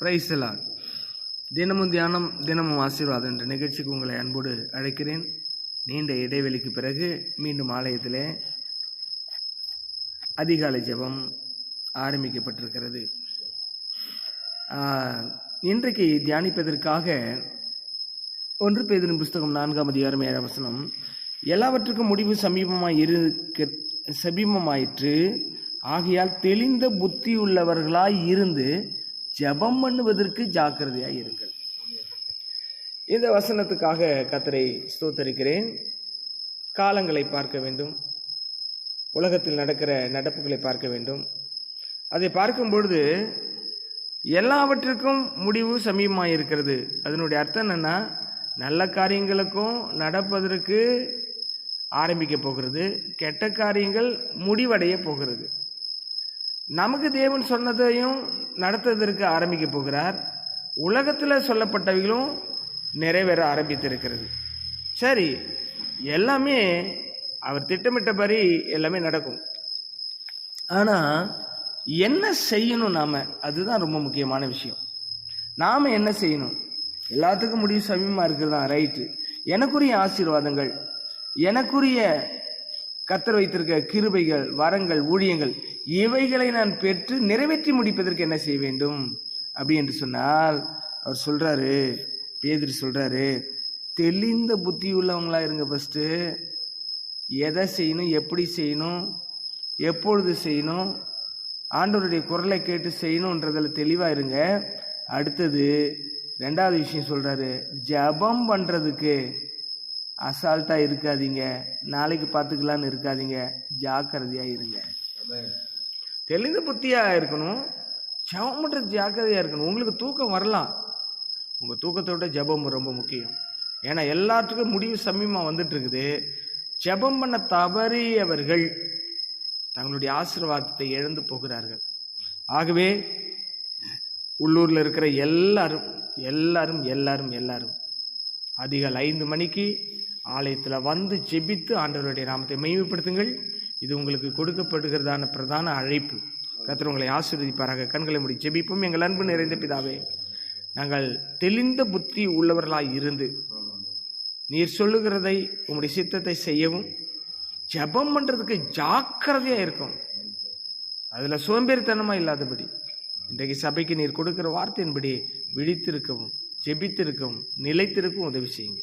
பிரைசலான் தினமும் தியானம் தினமும் ஆசீர்வாதம் என்ற நிகழ்ச்சிக்கு உங்களை அன்போடு அழைக்கிறேன். நீண்ட இடைவெளிக்கு பிறகு மீண்டும் ஆலயத்திலே அதிகாலை ஜெபம் ஆரம்பிக்கப்பட்டிருக்கிறது. இன்றைக்கு தியானிப்பதற்காக ஒன்று பேதின் புஸ்தகம் நான்காம் அதிகாரம் ஏழாம் வசனம். எல்லாவற்றுக்கும் முடிவு சமீபமாய் இருக்க சமீபமாயிற்று. ஆகையால் தெளிந்த புத்தி உள்ளவர்களாய் இருந்து ஜெபம் பண்ணுவதற்கு ஜாக்கிரதையாக இருங்கள். இந்த வசனத்துக்காக கத்தரை ஸ்தோத்தரிக்கிறேன். காலங்களை பார்க்க வேண்டும். உலகத்தில் நடக்கிற நடப்புகளை பார்க்க வேண்டும். அதை பார்க்கும் பொழுது எல்லாவற்றிற்கும் முடிவு சமீபமாக இருக்கிறது அதனுடைய அர்த்தம் என்னன்னா நல்ல காரியங்களுக்கும் நடப்பதற்கு ஆரம்பிக்க போகிறது. கெட்ட காரியங்கள் முடிவடைய போகிறது. நமக்கு தேவன் சொன்னதையும் நடத்துவதற்கு ஆரம்பிக்க போகிறார். உலகத்தில் சொல்லப்பட்டவைகளும் நிறைவேற ஆரம்பித்திருக்கிறது. சரி எல்லாமே அவர் திட்டமிட்டபடி எல்லாமே நடக்கும். ஆனால் என்ன செய்யணும் நாம்? அதுதான் ரொம்ப முக்கியமான விஷயம். நாம் என்ன செய்யணும்? எல்லாத்துக்கும் முடிவு சமீபமாக தான் ரைட்டு எனக்குரிய ஆசீர்வாதங்கள் எனக்குரிய கத்தர் வைத்திருக்க கிருபைகள் வரங்கள் ஊழியங்கள் இவைகளை நான் பெற்று நிறைவேற்றி முடிப்பதற்கு என்ன செய்ய வேண்டும்? அப்படி என்று சொன்னால் அவர் சொல்கிறாரு பேதிரி சொல்கிறாரு தெளிந்த புத்தி உள்ளவங்களா இருங்க ஃபஸ்ட்டு எதை செய்யணும் எப்படி செய்யணும் எப்பொழுது செய்யணும் ஆண்டவருடைய குரலை கேட்டு செய்யணுன்றதில் தெளிவாக இருங்க. அடுத்தது ரெண்டாவது விஷயம் சொல்கிறாரு ஜபம் பண்ணுறதுக்கு அசால்ட்டாக இருக்காதீங்க. நாளைக்கு பார்த்துக்கலான்னு இருக்காதீங்க. ஜாக்கிரதையாக இருங்க. தெளிந்த புத்தியாக இருக்கணும் ஜெபம் பண்ணுறது ஜாக்கிரதையாக இருக்கணும். உங்களுக்கு தூக்கம் வரலாம். உங்கள் தூக்கத்தோட ஜெபம் ரொம்ப முக்கியம். ஏன்னா எல்லாத்துக்கும் முடிவு சமீபமாக வந்துட்டுருக்குது. ஜபம் ஜெபம் பண்ண தவறியவர்கள் தங்களுடைய ஆசீர்வாதத்தை இழந்து போகிறார்கள். ஆகவே உள்ளூரில் இருக்கிற எல்லாரும் எல்லாரும் எல்லாரும் எல்லாரும் அதிகாலை ஐந்து மணிக்கு ஆலயத்தில் வந்து ஜெபித்து ஆண்டவருடைய நாமத்தை மைமைப்படுத்துங்கள் இது உங்களுக்கு கொடுக்கப்படுகிறதான பிரதான அழைப்பு. கத்திர உங்களை ஆசீர்வதிப்பாராக. கண்களை முடி ஜெபிப்போம். எங்கள் அன்பு நிறைந்த பிதாவே நாங்கள் தெளிந்த புத்தி உள்ளவர்களாய் இருந்து நீர் சொல்லுகிறதை உங்களுடைய சித்தத்தை செய்யவும் ஜெபம் பண்ணுறதுக்கு ஜாக்கிரதையாக இருக்கும் அதில் சோம்பேறித்தனமாக இல்லாதபடி இன்றைக்கு சபைக்கு நீர் கொடுக்கிற வார்த்தையின்படி விழித்திருக்கவும் ஜெபித்திருக்கவும் நிலைத்திருக்கவும் உதவி செய்யுங்க.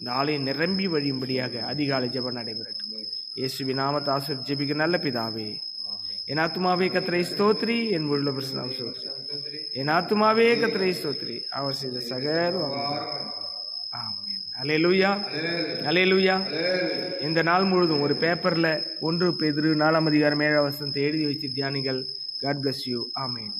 இந்த ஆலயம் நிரம்பி வழியும்படியாக அதிகாலை ஜெபம் நடைபெறட்டும். இயேசுவி நாமத்தை ஆசிரியர் ஜெபிக்க நல்ல பிதாவே என் ஆத்துமாவே கத்திரை ஸ்தோத்ரி என் உள்ள பிரசனம் ஸ்தோத்ரி என் ஆத்துமாவே கத்திரை ஸ்தோத்ரி அவர் செய்த சகல ஆமென் அலையலுயா அலையலுயா இந்த நாள் முழுதும் ஒரு பேப்பரில் ஒன்று பெதிரு நாலாம் அதிகாரம் ஏழாம் வசனத்தை எழுதி வச்சு தியானிகள் காட் bless யூ ஆமென்